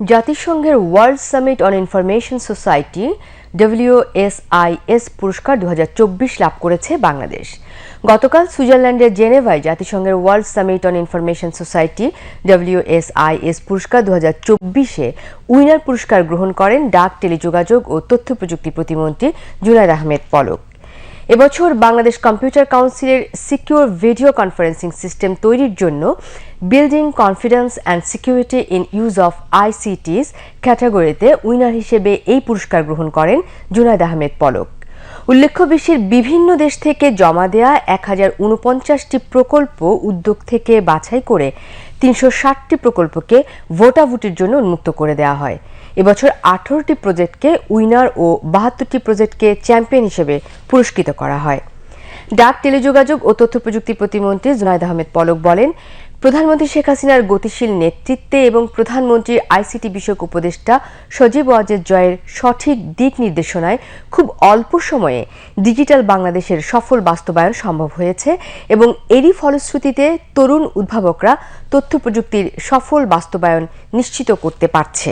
জাতিসংঘের world summit on information society WSIS পুরস্কার দু হাজার চব্বিশ লাভ করেছে বাংলাদেশ। গতকাল সুইজারল্যান্ডের জেনেভায় জাতিসংঘের world summit on information society WSIS পুরস্কার দু চব্বিশে উইনার পুরস্কার গ্রহণ করেন ডাক টেলিযোগাযোগ ও তথ্য প্রযুক্তি প্রতিমন্ত্রী জুনায়দ আহমেদ পলক। এবছর বাংলাদেশ কম্পিউটার কাউন্সিলের সিকিউর ভিডিও কনফারেন্সিং সিস্টেম তৈরির জন্য building confidence and security in use of ICTs ক্যাটাগরিতে উইনার হিসেবে এই পুরস্কার গ্রহণ করেন জুনায়দ আহমেদ পলক। উল্লেখ্য বিশ্বের বিভিন্ন দেশ থেকে জমা দেয়া এক হাজার উনপঞ্চাশটি প্রকল্প উদ্যোগ থেকে বাছাই করে তিনশো ষাটটি প্রকল্পকে ভোটাভুটির জন্য উন্মুক্ত করে দেওয়া হয়। এবছর আঠারোটি প্রজেক্টকে উইনার ও বাহাত্তরটি প্রজেক্টকে চ্যাম্পিয়ন হিসেবে পুরস্কৃত করা হয়। ডাক, টেলিযোগাযোগ ও তথ্য প্রযুক্তি প্রতিমন্ত্রী জুনায়দ আহমেদ পলক বলেন প্রধানমন্ত্রী শেখ হাসিনার গতিশীল নেতৃত্বে এবং প্রধানমন্ত্রীর আইসিটি বিষয়ক উপদেষ্টা সজীব ওয়াজেদ জয়ের সঠিক দিক নির্দেশনায় খুব অল্প সময়ে ডিজিটাল বাংলাদেশের সফল বাস্তবায়ন সম্ভব হয়েছে এবং এরই ফলশ্রুতিতে তরুণ উদ্ভাবকরা তথ্য প্রযুক্তির সফল বাস্তবায়ন নিশ্চিত করতে পারছে।